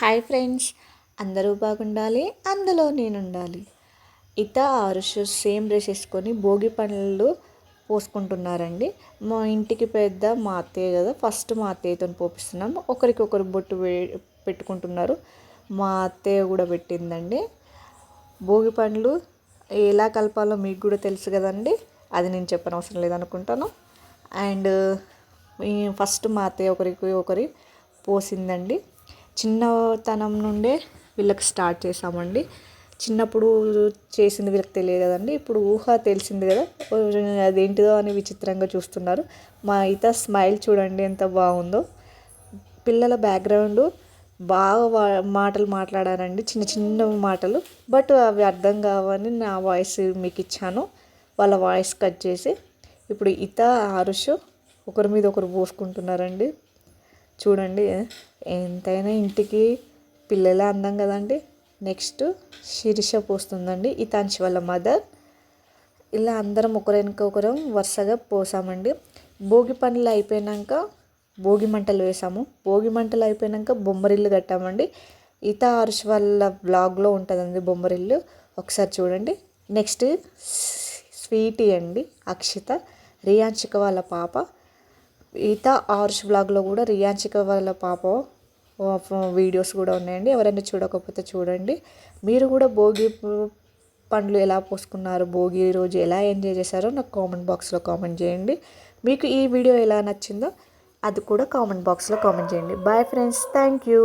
Hi friends అందరూ బాగుండాలి అందులో నేను ఉండాలి ఇత ఆరుష్ సేమ్ డ్రెస్ వేసుకొని భోగి పండ్లు పోసుకుంటున్నారండి. మా ఇంటికి పెద్ద మా అత్తయ్య కదా ఫస్ట్ మా అత్తయ్యతో పోపిస్తున్నాం ఒకరికొకరు బొట్టు పెట్టుకుంటున్నారు. మా అత్తయ్య కూడా పెట్టిందండి. భోగి పండ్లు ఎలా కలపాలో మీకు కూడా తెలుసు కదండి అది నేను చెప్పనవసరం లేదనుకుంటాను. అండ్ ఫస్ట్ మా అత్తయ్య ఒకరికి ఒకరి పోసిందండి. చిన్నతనం నుండే వీళ్ళకి స్టార్ట్ చేసామండి చిన్నప్పుడు చేసింది వీళ్ళకి తెలియదు కదండి. ఇప్పుడు ఊహ తెలిసింది కదా. అదేంటిదో అని విచిత్రంగా చూస్తున్నారు. మా ఇత స్మైల్ చూడండి ఎంత బాగుందో. పిల్లల బ్యాక్గ్రౌండ్ బాగా మాటలు మాట్లాడారండి. చిన్న చిన్న మాటలు. బట్ అవి అర్థం కావని నా వాయిస్ మీకు ఇచ్చాను. వాళ్ళ వాయిస్ కట్ చేసి. ఇప్పుడు ఇత ఆరుష్ ఒకరి మీద ఒకరు పోసుకుంటున్నారండి. చూడండి ఎంతైనా ఇంటికి పిల్లలే అందం కదండి. నెక్స్ట్ శిరీష పోస్తుందండి ఇతాంశి వాళ్ళ మదర్. ఇలా అందరం ఒకరినక ఒకరం వరుసగా పోసామండి. భోగి పనులు అయిపోయినాక భోగి మంటలు వేసాము. భోగి మంటలు అయిపోయాక బొమ్మరిల్లు కట్టామండి. ఇత హర్ష్ వాళ్ళ బ్లాగ్లో ఉంటుందండి బొమ్మరిల్లు. ఒకసారి చూడండి. నెక్స్ట్ స్వీటీ అండి అక్షిత. రియాంశిక వాళ్ళ పాప. ఈత ఆర్ష్ బ్లాగ్లో కూడా రియాంచిక వాళ్ళ పాప వీడియోస్ కూడా ఉన్నాయండి. ఎవరైనా చూడకపోతే చూడండి. మీరు కూడా భోగి పండ్లు ఎలా పోసుకున్నారు? భోగి రోజు ఎలా ఎంజాయ్ చేశారో నాకు కామెంట్ బాక్స్లో కామెంట్ చేయండి. మీకు ఈ వీడియో ఎలా నచ్చిందో అది కూడా కామెంట్ బాక్స్లో కామెంట్ చేయండి. Bye friends thank you.